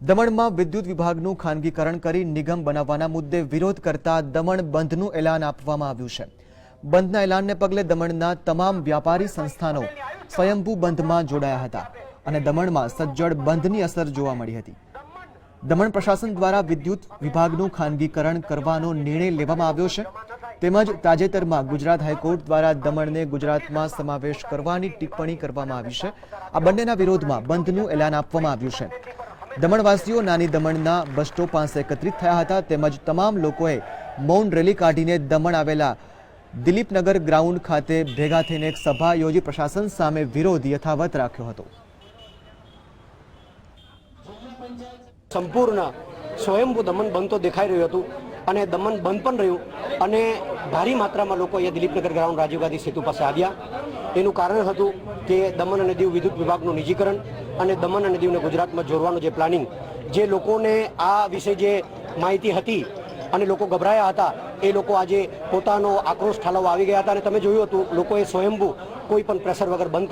દમણમાં વિદ્યુત વિભાગનું ખાનગીકરણ કરી નિગમ બનાવવાના મુદ્દે વિરોધ કરતા દમણ બંધનું એલાન આપવામાં આવ્યું છે. બંધના એલાનને પગલે દમણના તમામ વ્યાપારી સંસ્થાનો સ્વયંભૂ બંધમાં જોડાયા હતા અને દમણમાં સજ્જડ બંધની અસર જોવા મળી હતી. દમણ પ્રશાસન દ્વારા વિદ્યુત વિભાગનું ખાનગીકરણ કરવાનો નિર્ણય લેવામાં આવ્યો છે. તેમજ તાજેતરમાં ગુજરાત હાઈકોર્ટ દ્વારા દમણને ગુજરાતમાં સમાવેશ કરવાની ટિપ્પણી કરવામાં આવી છે. આ બંનેના વિરોધમાં બંધનું એલાન આપવામાં આવ્યું છે. દમણવાસીઓ નાની દમણના બસ સ્ટોપ પાસે એકત્રિત થયા હતા તેમજ તમામ લોકોએ મૌન રેલી કાઢીને દમણ આવેલા દિલીપનગર ગ્રાઉન્ડ ખાતે ભેગા થઈને એક સભા યોજી પ્રશાસન સામે વિરોધ યથાવત રાખ્યો હતો. સંપૂર્ણ સ્વયંભૂ દમણ બનતો દેખાઈ રહ્યું હતું. અને દમન બંધ પણ રહ્યું અને ભારી માત્રામાં લોકો અહીંયા દિલીપનગર ગ્રાઉન્ડ રાજીવ ગાંધી સેતુ પાસે આવ્યા. એનું કારણ હતું કે દમણ અને દીવ વિદ્યુત વિભાગનું નિજીકરણ અને દમણ અને દીવને ગુજરાતમાં જોડવાનું જે પ્લાનિંગ, જે લોકોને આ વિશે જે માહિતી હતી અને લોકો ગભરાયા હતા, એ લોકો આજે પોતાનો આક્રોશ ઠાલવવા આવી ગયા હતા. અને તમે જોયું હતું, લોકોએ સ્વયંભૂ કોઈ પણ પ્રેશર વગર બંધ